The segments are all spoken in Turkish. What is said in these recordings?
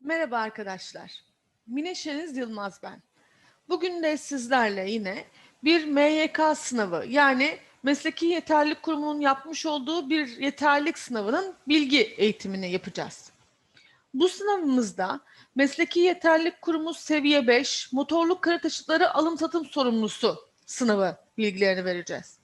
Merhaba arkadaşlar. Mine Şeniz Yılmaz ben. Bugün de sizlerle yine bir MYK sınavı yani Mesleki Yeterlilik Kurumu'nun yapmış olduğu bir yeterlilik sınavının bilgi eğitimini yapacağız. Bu sınavımızda Mesleki Yeterlilik Kurumu seviye 5 motorlu kara taşıtları alım satım sorumlusu sınavı bilgilerini vereceğiz.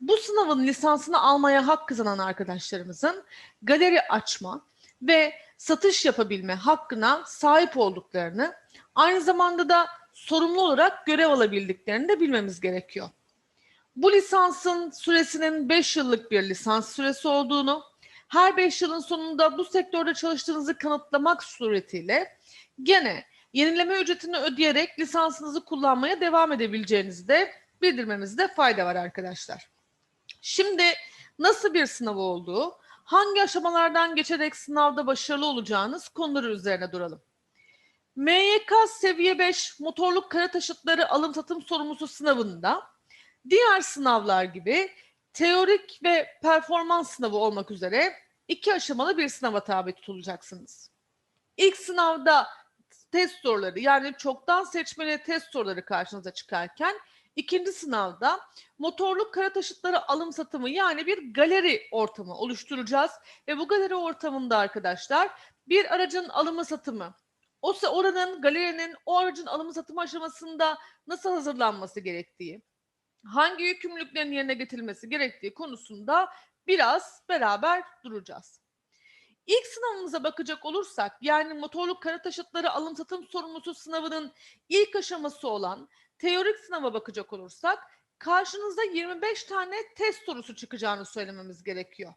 Bu sınavın lisansını almaya hak kazanan arkadaşlarımızın galeri açma ve satış yapabilme hakkına sahip olduklarını, aynı zamanda da sorumlu olarak görev alabildiklerini de bilmemiz gerekiyor. Bu lisansın süresinin 5 yıllık bir lisans süresi olduğunu, her 5 yılın sonunda bu sektörde çalıştığınızı kanıtlamak suretiyle gene yenileme ücretini ödeyerek lisansınızı kullanmaya devam edebileceğinizi de bildirmemizde fayda var arkadaşlar. Şimdi nasıl bir sınav olduğu, hangi aşamalardan geçerek sınavda başarılı olacağınız konuları üzerine duralım. MYK seviye 5 motorluk kara taşıtları alım satım sorumlusu sınavında diğer sınavlar gibi teorik ve performans sınavı olmak üzere iki aşamalı bir sınava tabi tutulacaksınız. İlk sınavda test soruları yani çoktan seçmeli test soruları karşınıza çıkarken ikinci sınavda motorlu kara taşıtları alım satımı yani bir galeri ortamı oluşturacağız ve bu galeri ortamında arkadaşlar bir aracın alımı satımı o oranın galerinin o aracın alımı satımı aşamasında nasıl hazırlanması gerektiği, hangi yükümlülüklerin yerine getirilmesi gerektiği konusunda biraz beraber duracağız. İlk sınavımıza bakacak olursak yani motorlu kara taşıtları alım satım sorumlusu sınavının ilk aşaması olan teorik sınava bakacak olursak karşınızda 25 tane test sorusu çıkacağını söylememiz gerekiyor.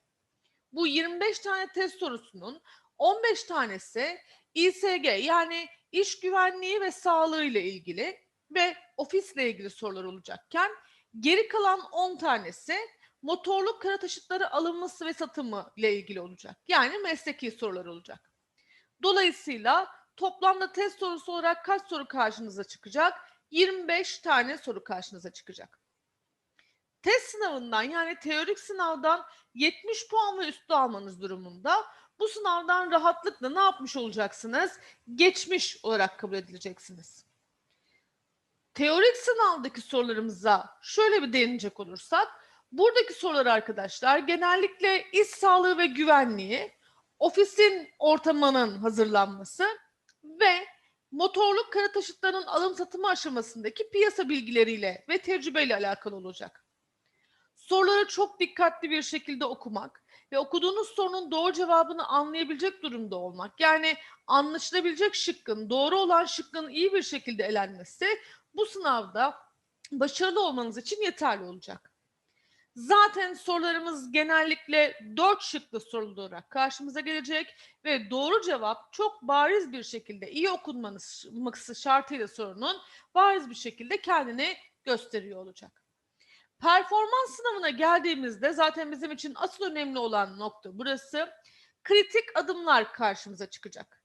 Bu 25 tane test sorusunun 15 tanesi İSG yani iş güvenliği ve sağlığı ile ilgili ve ofisle ilgili sorular olacakken geri kalan 10 tanesi motorlu kara taşıtları alınması ve satımı ile ilgili olacak. Yani mesleki sorular olacak. Dolayısıyla toplamda test sorusu olarak kaç soru karşınıza çıkacak? 25 tane soru karşınıza çıkacak. Test sınavından yani teorik sınavdan 70 puan ve üstü almanız durumunda bu sınavdan rahatlıkla ne yapmış olacaksınız? Geçmiş olarak kabul edileceksiniz. Teorik sınavdaki sorularımıza şöyle bir değinecek olursak, buradaki sorular arkadaşlar genellikle iş sağlığı ve güvenliği, ofisin ortamının hazırlanması ve motorlu kara taşıtlarının alım satımı aşamasındaki piyasa bilgileriyle ve tecrübeyle alakalı olacak. Soruları çok dikkatli bir şekilde okumak ve okuduğunuz sorunun doğru cevabını anlayabilecek durumda olmak. Yani anlaşılabilecek şıkkın, doğru olan şıkkın iyi bir şekilde elenmesi bu sınavda başarılı olmanız için yeterli olacak. Zaten sorularımız genellikle dört şıklı sorularak karşımıza gelecek ve doğru cevap çok bariz bir şekilde iyi okunması şartıyla sorunun bariz bir şekilde kendini gösteriyor olacak. Performans sınavına geldiğimizde zaten bizim için asıl önemli olan nokta burası. Kritik adımlar karşımıza çıkacak.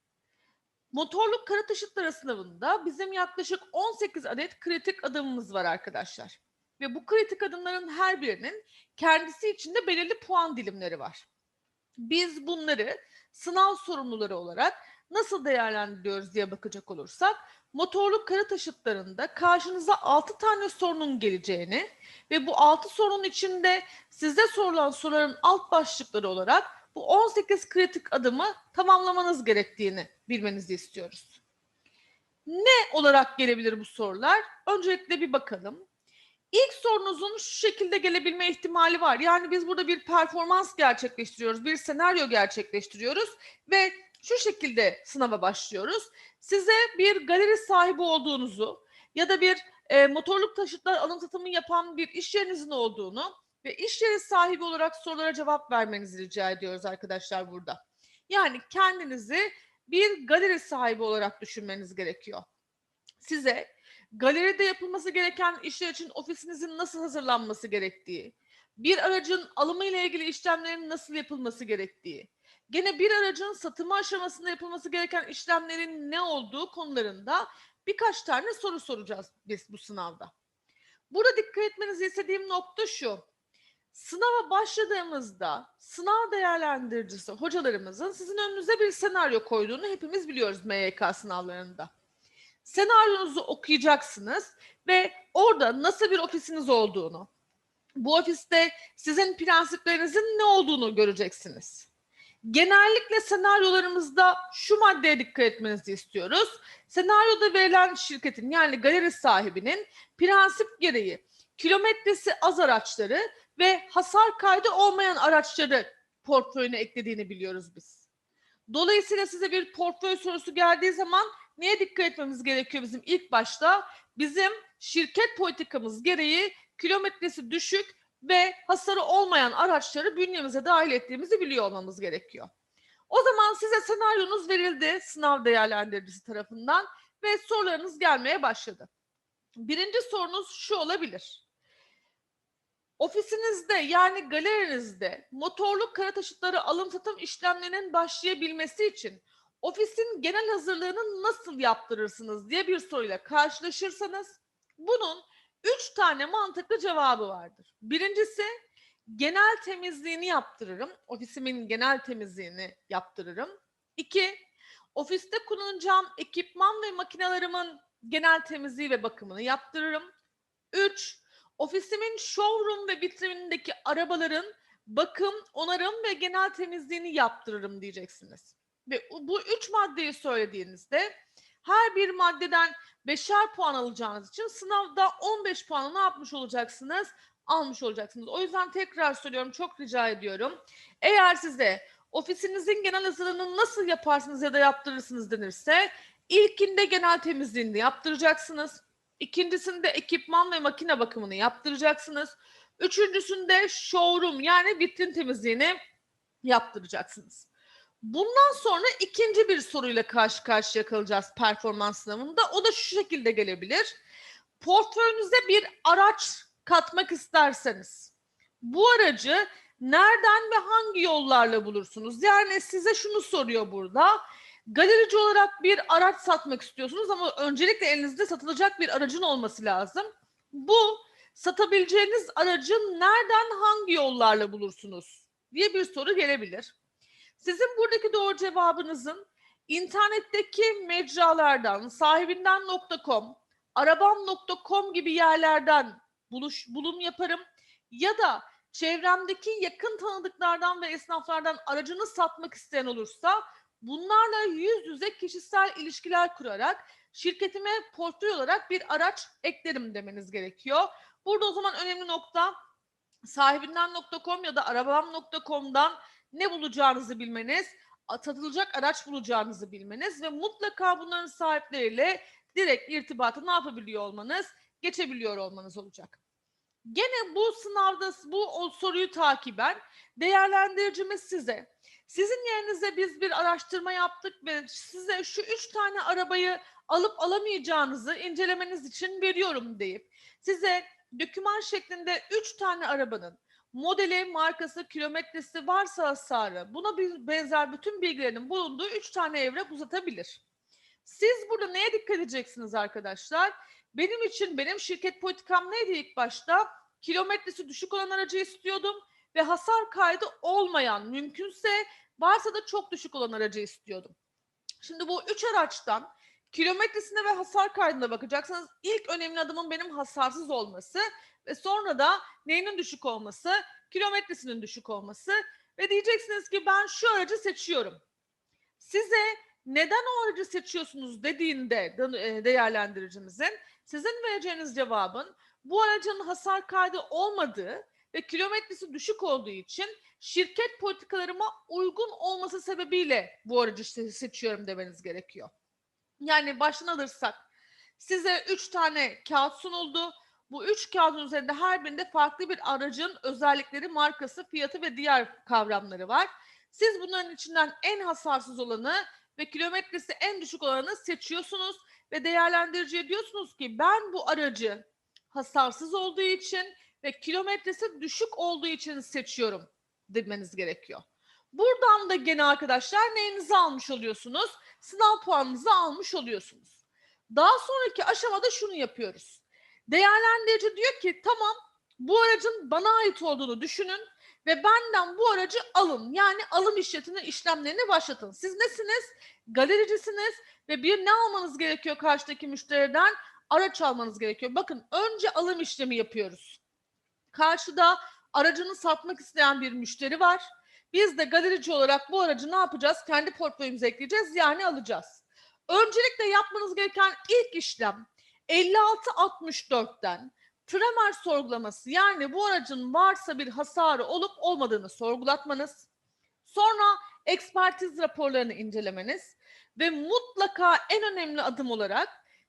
Motorluk kara taşıtları sınavında bizim yaklaşık 18 adet kritik adımımız var arkadaşlar. Ve bu kritik adımların her birinin kendisi içinde belirli puan dilimleri var. Biz bunları sınav sorumluları olarak nasıl değerlendiriyoruz diye bakacak olursak motorlu kara taşıtlarında karşınıza 6 tane sorunun geleceğini ve bu 6 sorunun içinde size sorulan soruların alt başlıkları olarak bu 18 kritik adımı tamamlamanız gerektiğini bilmenizi istiyoruz. Ne olarak gelebilir bu sorular? Öncelikle bir bakalım. İlk sorunuzun şu şekilde gelebilme ihtimali var. Yani biz burada bir performans gerçekleştiriyoruz, bir senaryo gerçekleştiriyoruz ve şu şekilde sınava başlıyoruz. Size bir galeri sahibi olduğunuzu ya da bir e, motorluk taşıtlar alım satımı yapan bir iş yerinizin olduğunu ve iş yeri sahibi olarak sorulara cevap vermenizi rica ediyoruz arkadaşlar burada. Yani kendinizi bir galeri sahibi olarak düşünmeniz gerekiyor. Size galeride yapılması gereken işler için ofisinizin nasıl hazırlanması gerektiği, bir aracın alımı ile ilgili işlemlerin nasıl yapılması gerektiği, gene bir aracın satımı aşamasında yapılması gereken işlemlerin ne olduğu konularında birkaç tane soru soracağız biz bu sınavda. Burada dikkat etmenizi istediğim nokta şu. Sınava başladığımızda sınav değerlendiricisi hocalarımızın sizin önünüze bir senaryo koyduğunu hepimiz biliyoruz MYK sınavlarında. Senaryonuzu okuyacaksınız ve orada nasıl bir ofisiniz olduğunu, bu ofiste sizin prensiplerinizin ne olduğunu göreceksiniz. Genellikle senaryolarımızda şu maddeye dikkat etmenizi istiyoruz. Senaryoda verilen şirketin yani galeri sahibinin prensip gereği kilometresi az araçları ve hasar kaydı olmayan araçları portföyüne eklediğini biliyoruz biz. Dolayısıyla size bir portföy sorusu geldiği zaman neye dikkat etmemiz gerekiyor bizim ilk başta? Bizim şirket politikamız gereği kilometresi düşük ve hasarı olmayan araçları bünyemize dahil ettiğimizi biliyor olmamız gerekiyor. O zaman size senaryonuz verildi sınav değerlendiricisi tarafından ve sorularınız gelmeye başladı. Birinci sorunuz şu olabilir. Ofisinizde yani galerinizde motorlu kara taşıtları alım satım işlemlerinin başlayabilmesi için ofisin genel hazırlığını nasıl yaptırırsınız diye bir soruyla karşılaşırsanız bunun üç tane mantıklı cevabı vardır. Birincisi genel temizliğini yaptırırım. Ofisimin genel temizliğini yaptırırım. İki, ofiste kullanacağım ekipman ve makinalarımın genel temizliği ve bakımını yaptırırım. Üç, ofisimin showroom ve vitrinindeki arabaların bakım, onarım ve genel temizliğini yaptırırım diyeceksiniz. Ve bu üç maddeyi söylediğinizde her bir maddeden beşer puan alacağınız için sınavda 15 puanı ne yapmış olacaksınız? Almış olacaksınız. O yüzden tekrar söylüyorum çok rica ediyorum. Eğer size ofisinizin genel hazırlığını nasıl yaparsınız ya da yaptırırsınız denirse ilkinde genel temizliğini yaptıracaksınız. İkincisinde ekipman ve makine bakımını yaptıracaksınız. Üçüncüsünde showroom yani vitrin temizliğini yaptıracaksınız. Bundan sonra ikinci bir soruyla karşı karşıya kalacağız performans sınavında. O da şu şekilde gelebilir. Portföyünüze bir araç katmak isterseniz bu aracı nereden ve hangi yollarla bulursunuz? Yani size şunu soruyor burada. Galerici olarak bir araç satmak istiyorsunuz ama öncelikle elinizde satılacak bir aracın olması lazım. Bu satabileceğiniz aracı nereden hangi yollarla bulursunuz diye bir soru gelebilir. Sizin buradaki doğru cevabınızın internetteki mecralardan, sahibinden.com, arabam.com gibi yerlerden buluş, bulum yaparım ya da çevremdeki yakın tanıdıklardan ve esnaflardan aracını satmak isteyen olursa bunlarla yüz yüze kişisel ilişkiler kurarak şirketime portföy olarak bir araç eklerim demeniz gerekiyor. Burada o zaman önemli nokta sahibinden.com ya da arabam.com'dan ne bulacağınızı bilmeniz, satılacak araç bulacağınızı bilmeniz ve mutlaka bunların sahipleriyle direkt irtibatı ne yapabiliyor olmanız, geçebiliyor olmanız olacak. Gene bu sınavda bu o soruyu takiben değerlendiricimiz size. Sizin yerinize biz bir araştırma yaptık ve size şu üç tane arabayı alıp alamayacağınızı incelemeniz için veriyorum deyip size doküman şeklinde üç tane arabanın modeli, markası, kilometresi, varsa hasarı buna bir benzer bütün bilgilerin bulunduğu üç tane evrak uzatabilir. Siz burada neye dikkat edeceksiniz arkadaşlar? Benim için benim şirket politikam neydi ilk başta? Kilometresi düşük olan aracı istiyordum ve hasar kaydı olmayan mümkünse varsa da çok düşük olan aracı istiyordum. Şimdi bu üç araçtan kilometresine ve hasar kaydına bakacaksınız. İlk önemli adımın benim hasarsız olması ve sonra da neyinin düşük olması, kilometresinin düşük olması ve diyeceksiniz ki ben şu aracı seçiyorum. Size neden o aracı seçiyorsunuz dediğinde e, değerlendiricimizin sizin vereceğiniz cevabın bu aracın hasar kaydı olmadığı ve kilometresi düşük olduğu için şirket politikalarıma uygun olması sebebiyle bu aracı seçiyorum demeniz gerekiyor. Yani baştan alırsak size üç tane kağıt sunuldu. Bu üç kağıdın üzerinde her birinde farklı bir aracın özellikleri, markası, fiyatı ve diğer kavramları var. Siz bunların içinden en hasarsız olanı ve kilometresi en düşük olanı seçiyorsunuz ve değerlendiriciye diyorsunuz ki ben bu aracı hasarsız olduğu için ve kilometresi düşük olduğu için seçiyorum demeniz gerekiyor. Buradan da gene arkadaşlar neyinizi almış oluyorsunuz? Sınav puanınızı almış oluyorsunuz. Daha sonraki aşamada şunu yapıyoruz. Değerlendirici diyor ki tamam Bu aracın bana ait olduğunu düşünün ve benden bu aracı alın. Yani alım işletini işlemlerini başlatın. Siz nesiniz? Galericisiniz ve bir ne almanız gerekiyor karşıdaki müşteriden? Araç almanız gerekiyor. Bakın önce alım işlemi yapıyoruz. Karşıda aracını satmak isteyen bir müşteri var. Biz de galerici olarak bu aracı ne yapacağız? Kendi portföyümüze ekleyeceğiz yani alacağız. Öncelikle yapmanız gereken ilk işlem 5664'ten Tremer sorgulaması yani bu aracın varsa bir hasarı olup olmadığını sorgulatmanız. Sonra ekspertiz raporlarını incelemeniz ve mutlaka en önemli adım olarak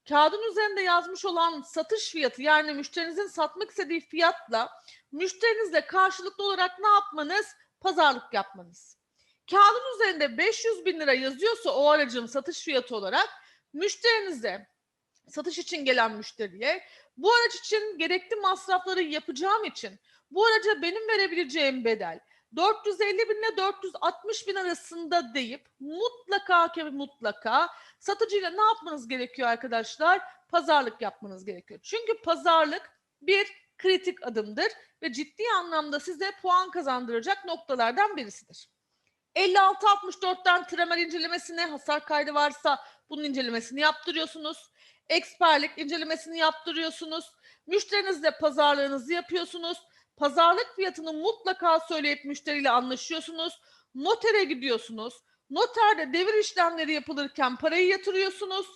kağıdın üzerinde yazmış olan satış fiyatı yani müşterinizin satmak istediği fiyatla müşterinizle karşılıklı olarak ne yapmanız? Pazarlık yapmanız. Kağıdın üzerinde 500 bin lira yazıyorsa o aracın satış fiyatı olarak müşterinize satış için gelen müşteriye bu araç için gerekli masrafları yapacağım için bu araca benim verebileceğim bedel 450 bin ile 460 bin arasında deyip mutlaka ki mutlaka satıcıyla ne yapmanız gerekiyor arkadaşlar? Pazarlık yapmanız gerekiyor. Çünkü pazarlık bir kritik adımdır ve ciddi anlamda size puan kazandıracak noktalardan birisidir. 56-64'ten tremer incelemesine hasar kaydı varsa bunun incelemesini yaptırıyorsunuz. Eksperlik incelemesini yaptırıyorsunuz. Müşterinizle pazarlığınızı yapıyorsunuz. Pazarlık fiyatını mutlaka söyleyip müşteriyle anlaşıyorsunuz. Notere gidiyorsunuz. Noterde devir işlemleri yapılırken parayı yatırıyorsunuz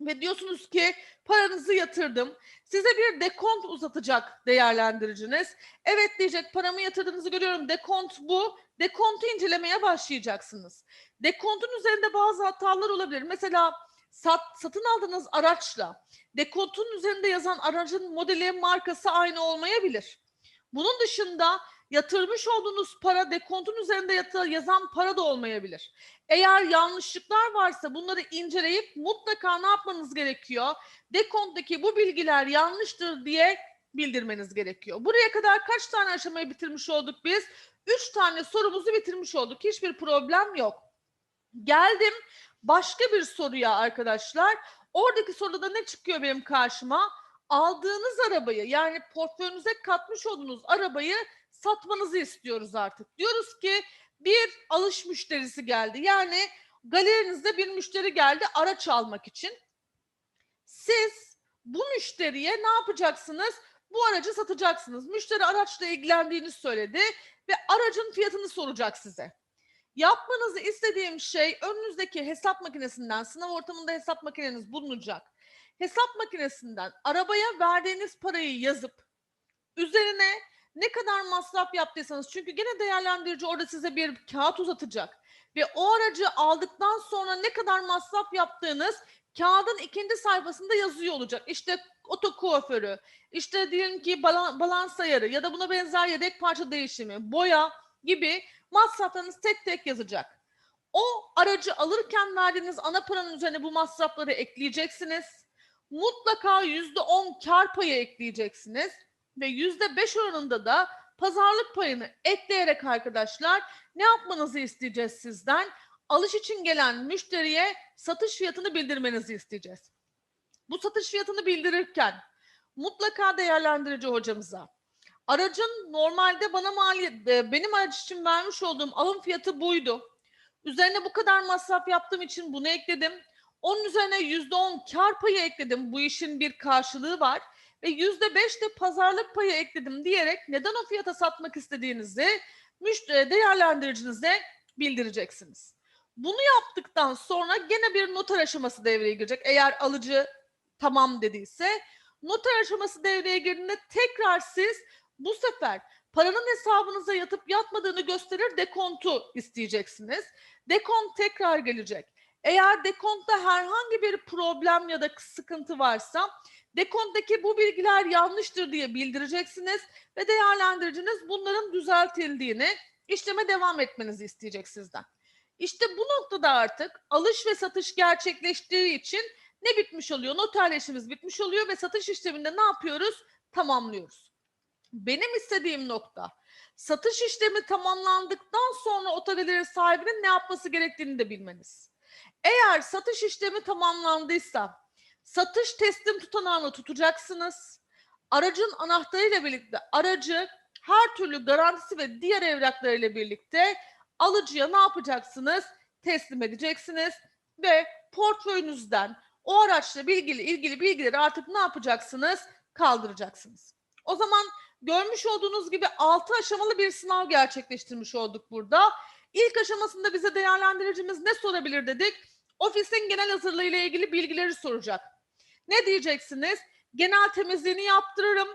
ve diyorsunuz ki paranızı yatırdım. Size bir dekont uzatacak değerlendiriciniz. Evet diyecek paramı yatırdığınızı görüyorum. Dekont bu. Dekontu incelemeye başlayacaksınız. Dekontun üzerinde bazı hatalar olabilir. Mesela sat, satın aldığınız araçla dekontun üzerinde yazan aracın modeli markası aynı olmayabilir. Bunun dışında yatırmış olduğunuz para dekontun üzerinde yatı, yazan para da olmayabilir. Eğer yanlışlıklar varsa bunları inceleyip mutlaka ne yapmanız gerekiyor? Dekonttaki bu bilgiler yanlıştır diye bildirmeniz gerekiyor. Buraya kadar kaç tane aşamayı bitirmiş olduk biz? Üç tane sorumuzu bitirmiş olduk. Hiçbir problem yok. Geldim başka bir soruya arkadaşlar. Oradaki soruda ne çıkıyor benim karşıma? Aldığınız arabayı yani portföyünüze katmış olduğunuz arabayı satmanızı istiyoruz artık. Diyoruz ki bir alış müşterisi geldi. Yani galerinizde bir müşteri geldi araç almak için. Siz bu müşteriye ne yapacaksınız? Bu aracı satacaksınız. Müşteri araçla ilgilendiğini söyledi ve aracın fiyatını soracak size. Yapmanızı istediğim şey önünüzdeki hesap makinesinden, sınav ortamında hesap makineniz bulunacak. Hesap makinesinden arabaya verdiğiniz parayı yazıp üzerine ne kadar masraf yaptıysanız çünkü gene değerlendirici orada size bir kağıt uzatacak ve o aracı aldıktan sonra ne kadar masraf yaptığınız kağıdın ikinci sayfasında yazıyor olacak. İşte oto kuaförü, işte diyelim ki balan, balans ayarı ya da buna benzer yedek parça değişimi, boya gibi masraflarınız tek tek yazacak. O aracı alırken verdiğiniz ana paranın üzerine bu masrafları ekleyeceksiniz. Mutlaka yüzde on kar payı ekleyeceksiniz ve yüzde beş oranında da pazarlık payını ekleyerek arkadaşlar ne yapmanızı isteyeceğiz sizden? Alış için gelen müşteriye satış fiyatını bildirmenizi isteyeceğiz. Bu satış fiyatını bildirirken mutlaka değerlendirici hocamıza aracın normalde bana maliyet e, benim araç için vermiş olduğum alım fiyatı buydu. Üzerine bu kadar masraf yaptığım için bunu ekledim. Onun üzerine yüzde on kar payı ekledim. Bu işin bir karşılığı var ve yüzde beş de pazarlık payı ekledim diyerek neden o fiyata satmak istediğinizi müşteri değerlendiricinize bildireceksiniz. Bunu yaptıktan sonra gene bir noter aşaması devreye girecek. Eğer alıcı tamam dediyse noter aşaması devreye girdiğinde tekrar siz bu sefer paranın hesabınıza yatıp yatmadığını gösterir dekontu isteyeceksiniz. Dekont tekrar gelecek. Eğer dekontta herhangi bir problem ya da sıkıntı varsa dekonttaki bu bilgiler yanlıştır diye bildireceksiniz ve değerlendiriciniz bunların düzeltildiğini işleme devam etmenizi isteyecek sizden. İşte bu noktada artık alış ve satış gerçekleştiği için ne bitmiş oluyor? Noterleşimiz bitmiş oluyor ve satış işleminde ne yapıyoruz? Tamamlıyoruz. Benim istediğim nokta satış işlemi tamamlandıktan sonra otogaleri sahibinin ne yapması gerektiğini de bilmeniz. Eğer satış işlemi tamamlandıysa satış teslim tutanağını tutacaksınız. aracın anahtarıyla birlikte aracı her türlü garantisi ve diğer evraklarıyla birlikte alıcıya ne yapacaksınız? Teslim edeceksiniz ve portföyünüzden o araçla ilgili ilgili bilgileri artık ne yapacaksınız? Kaldıracaksınız. O zaman görmüş olduğunuz gibi 6 aşamalı bir sınav gerçekleştirmiş olduk burada. İlk aşamasında bize değerlendiricimiz ne sorabilir dedik? Ofisin genel hazırlığı ile ilgili bilgileri soracak. Ne diyeceksiniz? Genel temizliğini yaptırırım.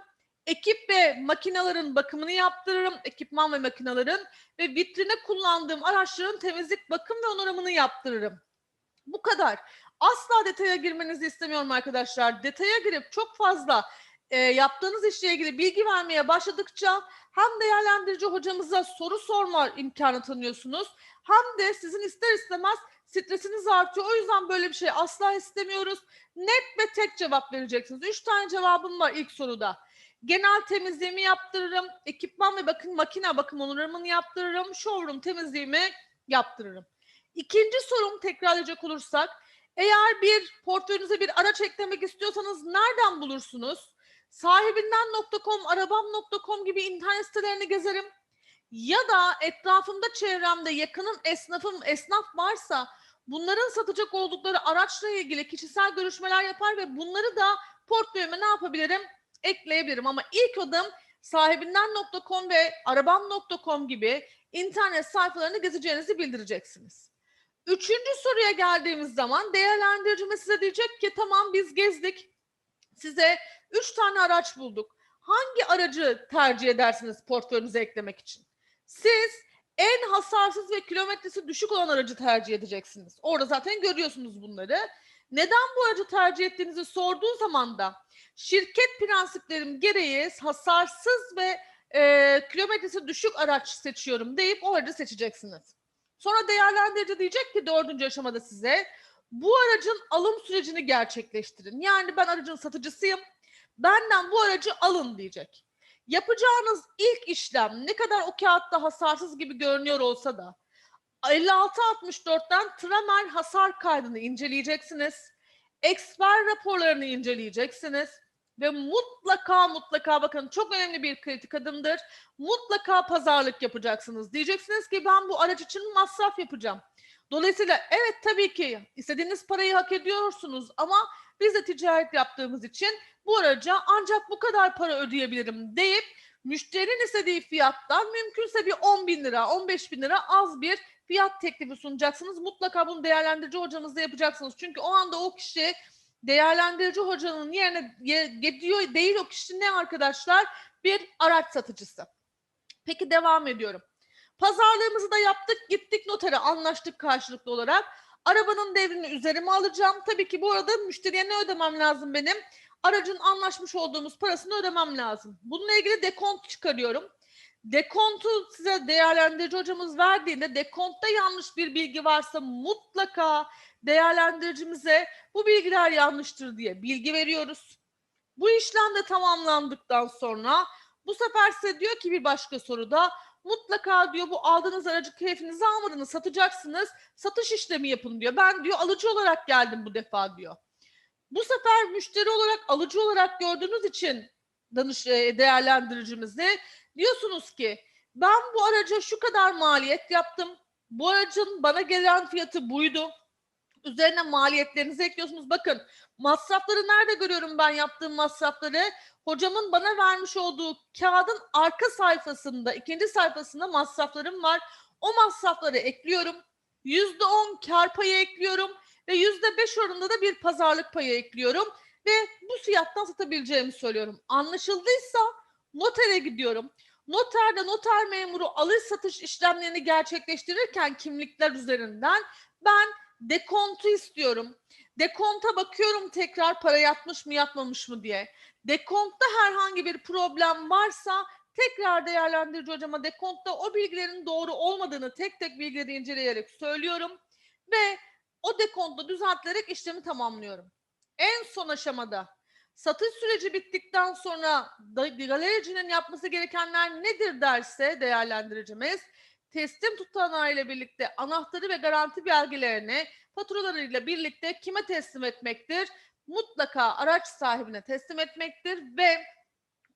Ekip ve makinelerin bakımını yaptırırım. Ekipman ve makinelerin ve vitrine kullandığım araçların temizlik, bakım ve onarımını yaptırırım. Bu kadar. Asla detaya girmenizi istemiyorum arkadaşlar. Detaya girip çok fazla e, yaptığınız işle ilgili bilgi vermeye başladıkça hem değerlendirici hocamıza soru sorma imkanı tanıyorsunuz hem de sizin ister istemez stresiniz artıyor. O yüzden böyle bir şey asla istemiyoruz. Net ve tek cevap vereceksiniz. Üç tane cevabım var ilk soruda. Genel temizliğimi yaptırırım. Ekipman ve bakın makine bakım onarımını yaptırırım. Showroom temizliğimi yaptırırım. İkinci sorum tekrarlayacak olursak eğer bir portföyünüze bir araç eklemek istiyorsanız nereden bulursunuz? Sahibinden.com, arabam.com gibi internet sitelerini gezerim. Ya da etrafımda çevremde yakının esnafım, esnaf varsa bunların satacak oldukları araçla ilgili kişisel görüşmeler yapar ve bunları da portföyüme ne yapabilirim? Ekleyebilirim. Ama ilk adım sahibinden.com ve arabam.com gibi internet sayfalarını gezeceğinizi bildireceksiniz. Üçüncü soruya geldiğimiz zaman değerlendiricimiz size diyecek ki tamam biz gezdik. Size üç tane araç bulduk. Hangi aracı tercih edersiniz portföyünüze eklemek için? Siz en hasarsız ve kilometresi düşük olan aracı tercih edeceksiniz. Orada zaten görüyorsunuz bunları. Neden bu aracı tercih ettiğinizi sorduğu zaman da şirket prensiplerim gereği hasarsız ve e, kilometresi düşük araç seçiyorum deyip o aracı seçeceksiniz. Sonra değerlendirici diyecek ki dördüncü aşamada size bu aracın alım sürecini gerçekleştirin. Yani ben aracın satıcısıyım. Benden bu aracı alın diyecek. Yapacağınız ilk işlem ne kadar o kağıtta hasarsız gibi görünüyor olsa da 5664'ten Tramel hasar kaydını inceleyeceksiniz. Eksper raporlarını inceleyeceksiniz ve mutlaka mutlaka bakın çok önemli bir kritik adımdır. Mutlaka pazarlık yapacaksınız. Diyeceksiniz ki ben bu araç için masraf yapacağım. Dolayısıyla evet tabii ki istediğiniz parayı hak ediyorsunuz ama biz de ticaret yaptığımız için bu araca ancak bu kadar para ödeyebilirim deyip müşterinin istediği fiyattan mümkünse bir 10 bin lira, 15 bin lira az bir fiyat teklifi sunacaksınız. Mutlaka bunu değerlendirici hocanızla yapacaksınız. Çünkü o anda o kişi değerlendirici hocanın yerine gidiyor değil o kişi ne arkadaşlar? Bir araç satıcısı. Peki devam ediyorum. Pazarlığımızı da yaptık, gittik notere anlaştık karşılıklı olarak. Arabanın devrini üzerime alacağım. Tabii ki bu arada müşteriye ne ödemem lazım benim? Aracın anlaşmış olduğumuz parasını ödemem lazım. Bununla ilgili dekont çıkarıyorum. Dekontu size değerlendirici hocamız verdiğinde dekontta yanlış bir bilgi varsa mutlaka değerlendiricimize bu bilgiler yanlıştır diye bilgi veriyoruz. Bu işlem de tamamlandıktan sonra bu sefer size diyor ki bir başka soruda mutlaka diyor bu aldığınız aracı keyfinize almadınız satacaksınız satış işlemi yapın diyor. Ben diyor alıcı olarak geldim bu defa diyor. Bu sefer müşteri olarak alıcı olarak gördüğünüz için danış e, değerlendiricimizi diyorsunuz ki ben bu araca şu kadar maliyet yaptım. Bu aracın bana gelen fiyatı buydu. Üzerine maliyetlerinizi ekliyorsunuz. Bakın masrafları nerede görüyorum ben yaptığım masrafları? Hocamın bana vermiş olduğu kağıdın arka sayfasında, ikinci sayfasında masraflarım var. O masrafları ekliyorum. %10 kar payı ekliyorum ve %5 oranında da bir pazarlık payı ekliyorum ve bu fiyattan satabileceğimi söylüyorum. Anlaşıldıysa notere gidiyorum. Noterde noter memuru alış satış işlemlerini gerçekleştirirken kimlikler üzerinden ben dekontu istiyorum. Dekonta bakıyorum tekrar para yatmış mı yatmamış mı diye. Dekontta herhangi bir problem varsa tekrar değerlendirici hocama dekontta o bilgilerin doğru olmadığını tek tek bilgileri inceleyerek söylüyorum ve o dekontta düzeltilerek işlemi tamamlıyorum. En son aşamada satış süreci bittikten sonra galericinin yapması gerekenler nedir derse değerlendiricimiz teslim tutanağı ile birlikte anahtarı ve garanti belgelerini faturalarıyla birlikte kime teslim etmektir? Mutlaka araç sahibine teslim etmektir ve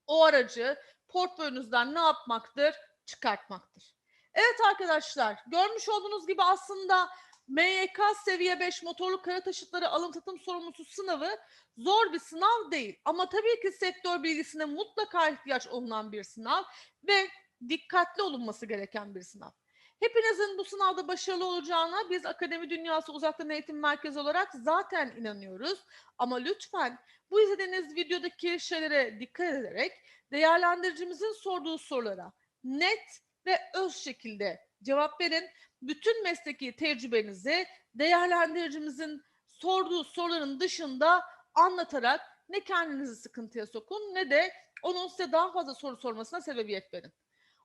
o aracı portföyünüzden ne yapmaktır? Çıkartmaktır. Evet arkadaşlar görmüş olduğunuz gibi aslında MYK seviye 5 motorlu kara taşıtları alım satım sorumlusu sınavı zor bir sınav değil. Ama tabii ki sektör bilgisine mutlaka ihtiyaç olunan bir sınav ve dikkatli olunması gereken bir sınav. Hepinizin bu sınavda başarılı olacağına biz Akademi Dünyası Uzaktan Eğitim Merkezi olarak zaten inanıyoruz. Ama lütfen bu izlediğiniz videodaki şeylere dikkat ederek değerlendiricimizin sorduğu sorulara net ve öz şekilde cevap verin. Bütün mesleki tecrübenizi değerlendiricimizin sorduğu soruların dışında anlatarak ne kendinizi sıkıntıya sokun ne de onun size daha fazla soru sormasına sebebiyet verin.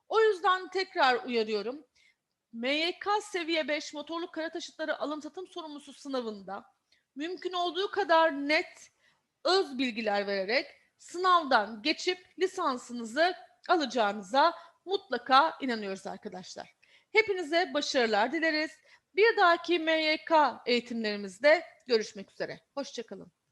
O yüzden tekrar uyarıyorum. MYK seviye 5 motorlu kara taşıtları alım satım sorumlusu sınavında mümkün olduğu kadar net öz bilgiler vererek sınavdan geçip lisansınızı alacağınıza mutlaka inanıyoruz arkadaşlar. Hepinize başarılar dileriz. Bir dahaki MYK eğitimlerimizde görüşmek üzere. Hoşçakalın.